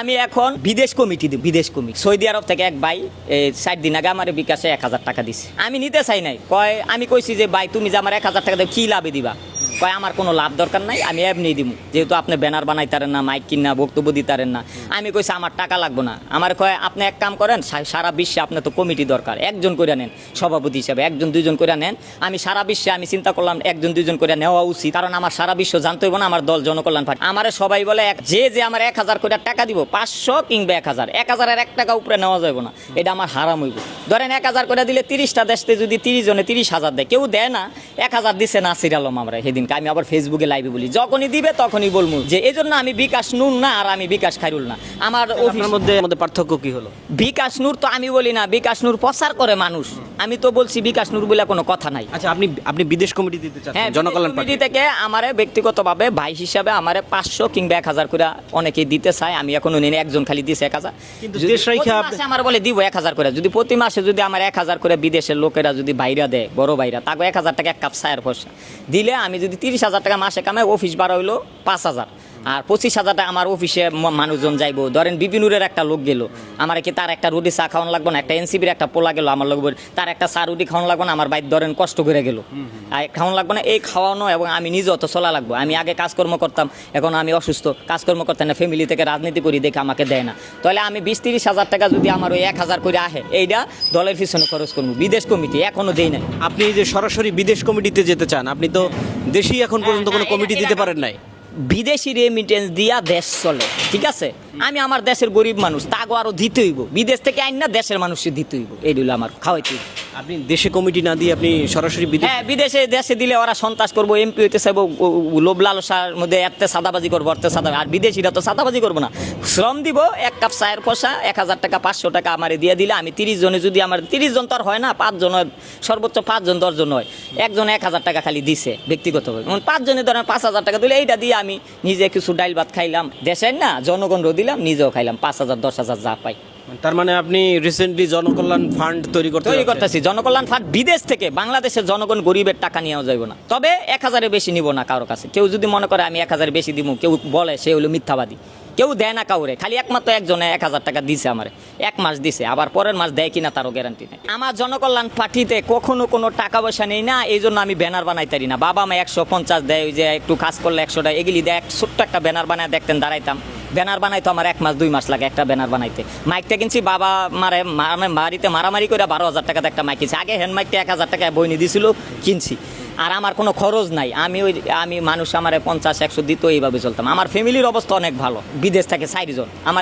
আমি এখন বিদেশ কমিটি বিদেশ কমিটি। সৌদি আরব থেকে এক ভাই ষাট দিন আগে আমার বিকাশে এক হাজার টাকা দিছে। আমি নিতে চাই নাই, কয়, আমি কইছি যে, ভাই, তুমি যে আমার এক হাজার টাকা দেবে কি লাভে দিবা? কয়, আমার কোনো লাভ দরকার নাই, আমি এমনি দিব যেহেতু আপনি ব্যানার বানাইতারেন না, মাইক কিনা, বক্তব্য দিতারেন না। আমি কইছি, আমার টাকা লাগবে না। আমার কয়, আপনি এক কাম করেন সারা বিশ্বে আপনার তো কমিটি দরকার, একজন করে নেন, সভাপতি হিসাবে, একজন, দুইজন করে নেন। আমি সারা বিশ্বে, আমি চিন্তা করলাম, একজন, দুইজন করে নেওয়া উচিত, কারণ আমার সারা বিশ্ব জানতে হইব না, আমার দল জনকল্যাণ পার্টি। আমার সবাই বলে যে যে আমার এক হাজার করে টাকা দিব, পাঁচশো কিংবা এক হাজার, এক হাজারের এক টাকা উপরে নেওয়া যাবে না, এটা আমার হারাম হইব। ধরেন এক হাজার করে দিলে তিরিশটা দেশতে যদি তিরিশ জনে তিরিশ হাজার দেয়, কেউ দেয় না, এক হাজার দিছে নাসির আলম আমরা সেদিনকে আমি আবার ফেসবুকে লাইভে বলি। যখনই দিবে তখনই বলব যে এই জন্য আমি বিকাশ নুন না আর আমি বিকাশ খাইরুল না। আমার অফিস আপনার মধ্যে আমাদের পার্থক্য কি হলো? বিকাশ নূর তো আমি বলি না বিকাশ নূর প্রচার করে মানুষ। আমি তো বলছি বিকাশ নূর বলে কোনো কথা নাই। আচ্ছা আপনি আপনি বিদেশ কমিটি দিতে হ্যাঁ জনকল্যাণ কমিটি থেকে আমারে ব্যক্তিগতভাবে ভাই হিসাবে আমারে পাঁচশো কিংবা এক হাজার করে অনেকেই দিতে চায়। আমি এখনও নেই একজন খালি দিছে এক হাজার। কিন্তু আমার বলে দিব এক হাজার করে। যদি প্রতি মাসে যদি আমার এক হাজার করে বিদেশের লোকেরা যদি বাইরা দেয় বড় বাইরা তাকে এক হাজার টাকা এক কাপ চায়ের পয়সা দিলে আমি যদি তিরিশ হাজার টাকা মাসে কামায় অফিস ভাড়া হইল পাঁচ হাজার। আর পঁচিশ হাজার টাকা আমার অফিসে মানুষজন যাইবো। ধরেন বিপিনুরের একটা লোক গেল আমার কি তার একটা রুটি চা খাওয়ানো লাগবে না? একটা এনসিবির একটা পোলা গেল আমার লোক তার একটা চা রুটি খাওয়ানো লাগবে না? আমার বাইর ধরেন কষ্ট করে গেল। আর খাওয়ানো লাগবে না? এই খাওয়ানো এবং আমি নিজেও তো চলা লাগবো। আমি আগে কাজকর্ম করতাম এখন আমি অসুস্থ। কাজকর্ম করতাম না ফ্যামিলি থেকে রাজনীতি করি দেখে আমাকে দেয় না। তাহলে আমি বিশ তিরিশ হাজার টাকা যদি আমার ওই এক হাজার করে আহে এইটা দলের পিছনে খরচ করব। বিদেশ কমিটি এখনও দেই নাই। আপনি যে সরাসরি বিদেশ কমিটিতে যেতে চান আপনি তো দেশেই এখন পর্যন্ত কোনো হ্যাঁ, কমিটি দিতে পারেন নাই। বিদেশি রেমিটেন্স দিয়া দেশ চলে, ঠিক আছে? আমি আমার দেশের গরিব মানুষ, তাগো আরও দিতে হইব। বিদেশ থেকে আইন না দেশের মানুষের দিতে হইব। এই আমার, খাওয়াইতে। আপনি দেশে কমিটি না দিয়ে আপনি সরাসরি হ্যাঁ বিদেশে, দেশে দিলে ওরা সন্ত্রাস করব এমপি হইতে চাইব লোভ লালসার মধ্যে এতে সাদাবাজি করব, অর্থে সাদা আর বিদেশিরা তো সাদাবাজি করব না। শ্রম দিব, এক কাপ চায়ের পয়সা এক হাজার টাকা, পাঁচশো টাকা আমারে দিয়ে দিলে আমি তিরিশ জনে যদি আমার, তিরিশ জন তো আর হয় না পাঁচজন সর্বোচ্চ পাঁচজন দশজন হয়, একজন এক হাজার টাকা খালি দিছে ব্যক্তিগতভাবে। পাঁচজনে ধরেন পাঁচ হাজার টাকা দিলে এইটা দিয়ে আমি নিজে কিছু ডাইল ভাত খাইলাম, দেশের না জনগণও দিলাম, নিজেও খাইলাম, পাঁচ হাজার, দশ হাজার যা পাই। তার মানে আপনি রিসেন্টলি জনকল্যাণ ফান্ড তৈরি করতে তৈরি করতেছি। জনকল্যাণ ফান্ড বিদেশ থেকে বাংলাদেশের জনগণ গরিবের টাকা নিয়েও যাইব না। তবে এক হাজারের বেশি নিব না কারোর কাছে। কেউ যদি মনে করে আমি এক হাজারের বেশি দিব কেউ বলে সে হলো মিথ্যাবাদী। কেউ দেয় না কাউরে। খালি একমাত্র একজনে এক হাজার টাকা দিছে আমার। এক মাস দিছে আবার পরের মাস দেয় কিনা তারও গ্যারান্টি নেই। আমার জনকল্যাণ পার্টিতে কখনো কোনো টাকা পয়সা নেই না এই জন্য আমি ব্যানার বানাই তারি না। বাবা মা একশো পঞ্চাশ দেয় ওই যে একটু কাজ করলে একশো টাকা এগুলি দেয় এক ছোট্ট একটা ব্যানার বানায় দেখতেন দাঁড়াইতাম। ব্যানার বানাইতো আমার এক মাস, দুই মাস লাগে একটা ব্যানার বানাইতে। মাইকটা কিনছি, বাবা মারে বাড়িতে মারামারি করে বারো হাজার টাকাতে একটা মাইক কিনছি। আগে হ্যান্ড মাইকটা এক হাজার টাকায় বই দিছিল, কিনছি। আর আমার কোনো খরচ নাই। আমি ওই, আমি মানুষ আমার পঞ্চাশ, একশো দিত এইভাবে চলতাম। আমার ফ্যামিলির অবস্থা অনেক ভালো। বিদেশ থেকে চারিজন। আমার